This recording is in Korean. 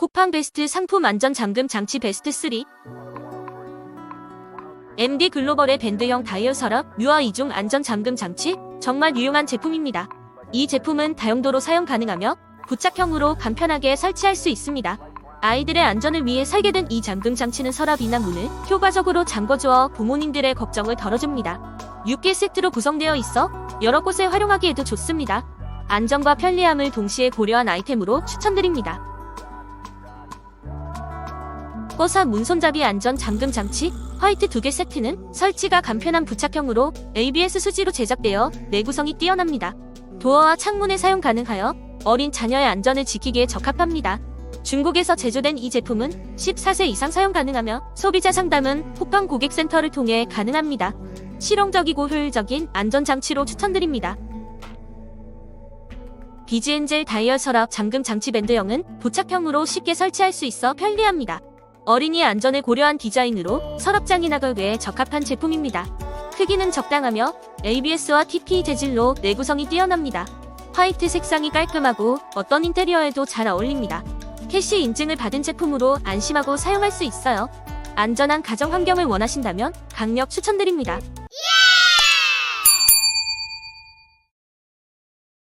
쿠팡 베스트 상품 안전 잠금 장치 베스트 3 MD 글로벌의 밴드형 다이얼 서랍 유아 이중 안전 잠금 장치 정말 유용한 제품입니다. 이 제품은 다용도로 사용 가능하며 부착형으로 간편하게 설치할 수 있습니다. 아이들의 안전을 위해 설계된 이 잠금 장치는 서랍이나 문을 효과적으로 잠궈주어 부모님들의 걱정을 덜어줍니다. 6개 세트로 구성되어 있어 여러 곳에 활용하기에도 좋습니다. 안전과 편리함을 동시에 고려한 아이템으로 추천드립니다. 꺼사 문손잡이 안전 잠금 장치 화이트 2개 세트는 설치가 간편한 부착형으로 ABS 수지로 제작되어 내구성이 뛰어납니다. 도어와 창문에 사용 가능하여 어린 자녀의 안전을 지키기에 적합합니다. 중국에서 제조된 이 제품은 14세 이상 사용 가능하며 소비자 상담은 쿠팡 고객센터를 통해 가능합니다. 실용적이고 효율적인 안전장치로 추천드립니다. 비즈엔젤 다이얼 서랍 잠금 장치 밴드형은 부착형으로 쉽게 설치할 수 있어 편리합니다. 어린이 안전을 고려한 디자인으로 서랍장이 나가기에 적합한 제품입니다. 크기는 적당하며 ABS와 TP 재질로 내구성이 뛰어납니다. 화이트 색상이 깔끔하고 어떤 인테리어에도 잘 어울립니다. 캐시 인증을 받은 제품으로 안심하고 사용할 수 있어요. 안전한 가정 환경을 원하신다면 강력 추천드립니다.